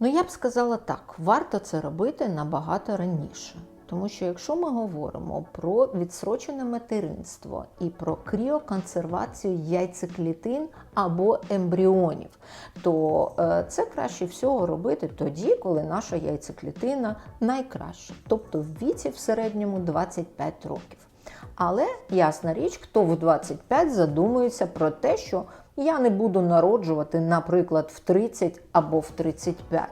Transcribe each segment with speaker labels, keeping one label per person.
Speaker 1: Ну, я б сказала так: варто це робити набагато раніше. Тому що якщо ми говоримо про відсрочене материнство і про кріоконсервацію яйцеклітин або ембріонів, то е, це краще всього робити тоді, коли наша яйцеклітина найкраща, тобто в віці в середньому 25 років. Але ясна річ, хто в 25 задумується про те, що я не буду народжувати, наприклад, в 30 або в 35.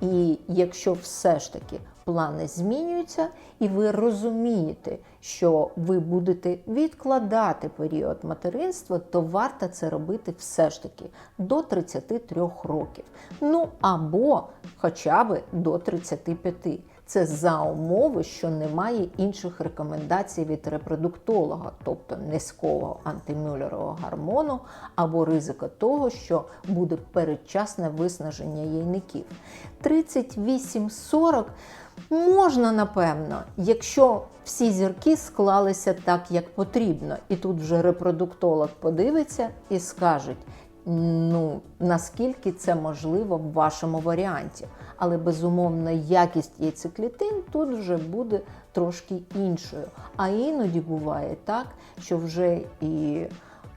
Speaker 1: І якщо все ж таки плани змінюються, і ви розумієте, що ви будете відкладати період материнства, то варто це робити все ж таки до 33 років. Ну або хоча б до 35. Це за умови, що немає інших рекомендацій від репродуктолога, тобто низького антимюллерового гормону або ризика того, що буде передчасне виснаження яйників. 38-40 можна, напевно, якщо всі зірки склалися так, як потрібно, і тут вже репродуктолог подивиться і скаже, ну наскільки це можливо в вашому варіанті. Але безумовно якість яйцеклітин тут вже буде трошки іншою. А іноді буває так, що вже і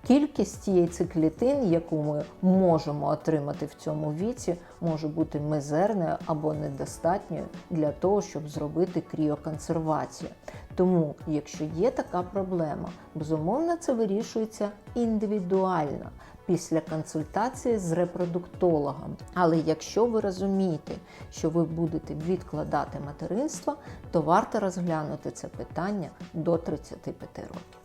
Speaker 1: кількість яйцеклітин, яку ми можемо отримати в цьому віці, може бути мизерною або недостатньою для того, щоб зробити кріоконсервацію. Тому, якщо є така проблема, безумовно це вирішується індивідуально після консультації з репродуктологом. Але якщо ви розумієте, що ви будете відкладати материнство, то варто розглянути це питання до 35 років.